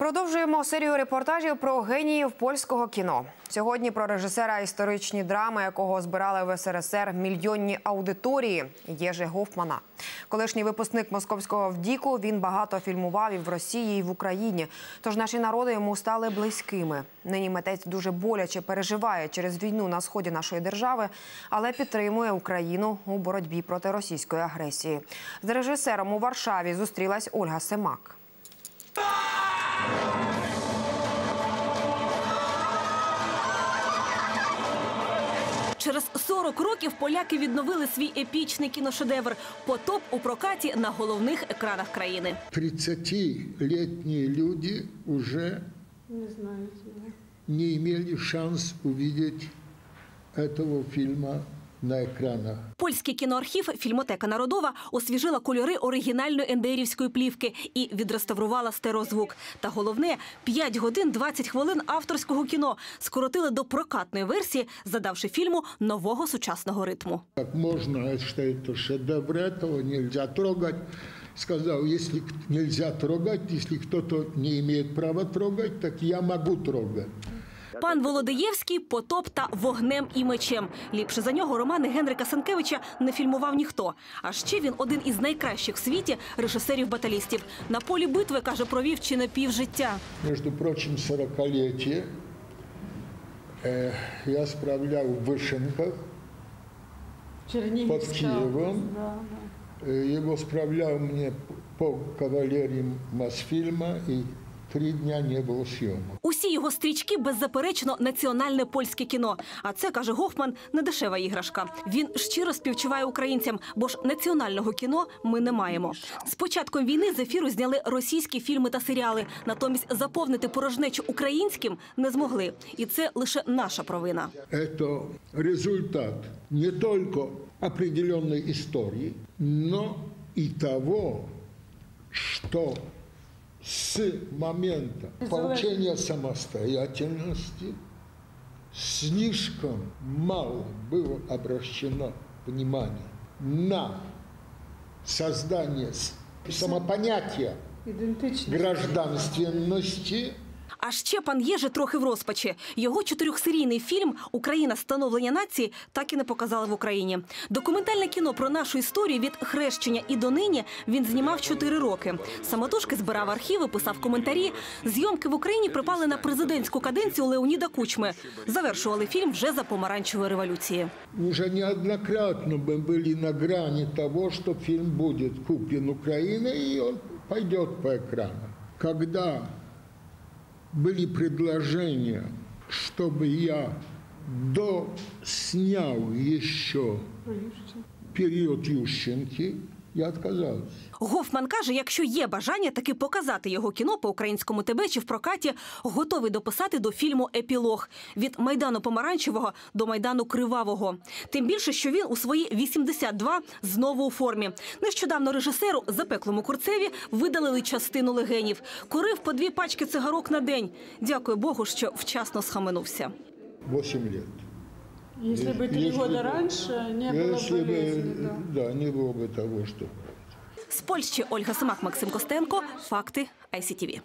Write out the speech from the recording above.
Продовжуємо серію репортажів про геніїв польського кіно. Сьогодні про режисера історичні драми, якого збирали в СРСР мільйонні аудиторії Єжи Гофмана. Колишній випускник московського вдіку він багато фільмував і в Росії, і в Україні. Тож наші народи йому стали близькими. Нині митець дуже боляче переживає через війну на сході нашої держави, але підтримує Україну у боротьбі проти російської агресії. З режисером у Варшаві зустрілась Ольга Семак. Через 40 років поляки відновили свій епічний кіношедевр «Потоп» у прокаті на головних екранах країни. 30-летние люди уже Не знаю. не имели шанс увидеть этого фильма на экранах. Польський кіноархів «Фільмотека Народова» освіжила кольори оригінальної ендерівської плівки і відреставрувала стереозвук. Та головне – 5 годин 20 хвилин авторського кіно скоротили до прокатної версії, задавши фільму нового сучасного ритму. Как можно, что это шедевр, этого нельзя трогать. Сказал, если к- нельзя трогать, если кто-то не имеет права трогать, так я могу трогать. Пан Володиєвський «Потоп» та «Вогнем і мечем». Ліпше за нього романи Генрика Сенкевича не фільмував ніхто. А ще він один із найкращих в світі режисерів-баталістів. На полі битви, каже, провів чи не півжиття. Между прочим, 40-летие э, я справлял в Вышенках, Чернигівська Под Киевом. область, Да, да. Э, Его справлял мне по кавалерии Мосфильма, и три дня не было съемок. Усі його стрічки беззаперечно національне польське кіно. А це каже Гофман, не дешева іграшка. Він щиро співчуває українцям, бо ж національного кіно ми не маємо. З початком війни з ефіру зняли російські фільми та серіали. Натомість заповнити порожнечу українським не змогли. І це лише наша провина. Это результат не только определенной истории, но и того, что с момента получения самостоятельности слишком мало было обращено внимания на создание самопонятия гражданственности А ще пан Єжи трохи в розпачі. Його чотирьохсерійний фільм Україна становлення нації так і не показали в Україні. Документальне кіно про нашу історію від хрещення і донині він знімав чотири роки. Самотужки збирав архіви, писав коментарі. Зйомки в Україні припали на президентську каденцію Леоніда Кучми. Завершували фільм вже за помаранчевої революції. Уже неоднократно мы были на грани того, что фильм будет куплен Украиной и он пойдет по экранам. Когда были предложения, чтобы я доснял еще период Ющенки, я отказался. Гофман каже, якщо є бажання таки показати його кіно по українському ТБ чи в прокаті, готовий дописати до фільму Епілог від майдану помаранчевого до майдану кривавого. Тим більше, що він у свої 82 знову у формі. Нещодавно режисеру запеклому курцеві видалили частину легенів. Курив по дві пачки цигарок на день. Дякую Богу, що вчасно схаменувся. 8 лет. Если бы три Если года бы- раньше, не было Если бы, болезни. Да. да, не было бы того, что... З Польщі Ольга Семак, Максим Костенко. Факти ICTV.